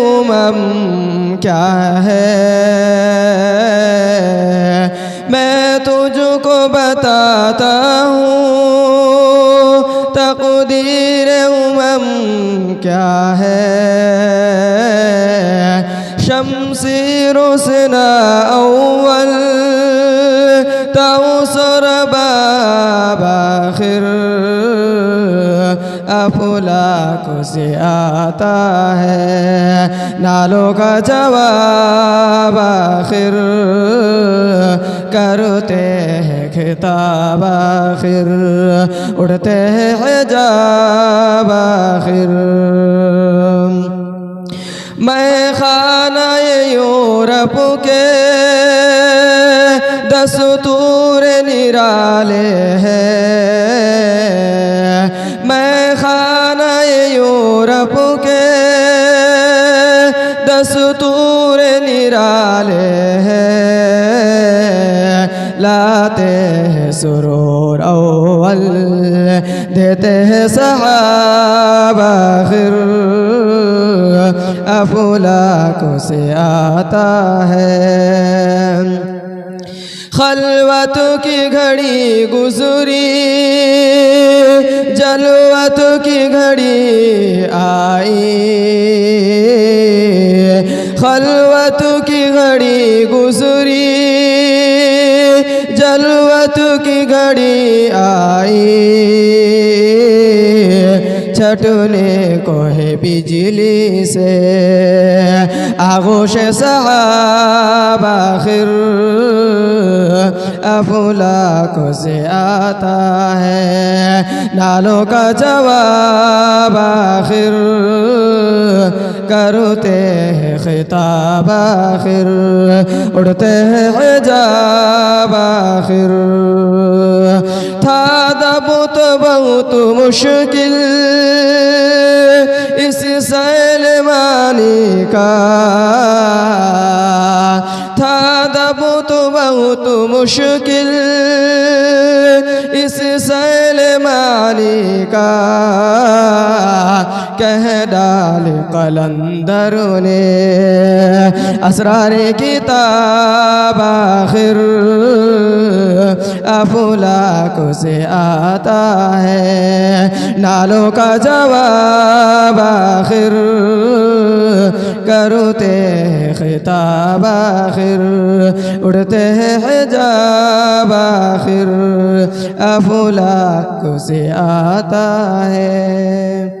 उमम क्या है मैं तुझको बताता हूँ तकदीर उमम क्या है शमसी रुसना अव्वल तौसर बाबाखिर अफलाक से आता है। नालों का जवाब आखिर करते हैं खिताब आखिर। उड़ते हैं हिजाब आखिर। मैं खाना यूरोप के दस्तूर निराले हैं। मैं यूरोप के दस्तूर निराले लाते हैं सुरूर अव्वल, देते हैं सहाब आखिर अफलाक से आता है। खलवत की घड़ी गुजरी जलवत की घड़ी आई खलवत की घड़ी गुजरी जलवत की घड़ी आई छटने को है बिजली से आगोश सहाब आखिर अफलाक से आता है नालों का जवाब आखिर करते हैं खिताब आखिर उड़ते हैं हिजाब आखिर था दबुत बहुत मुश्किल इस सैलमानी का था दबुत बहुत मुश्किल इस सैलमानी का कह डाल कलंदर ने असरार किताब आखिर अफलाक से आता है, नालों का जवाब आखिर करते खिताब आखिर, उड़ते हैं हिजाब आखिर अफलाक से आता है।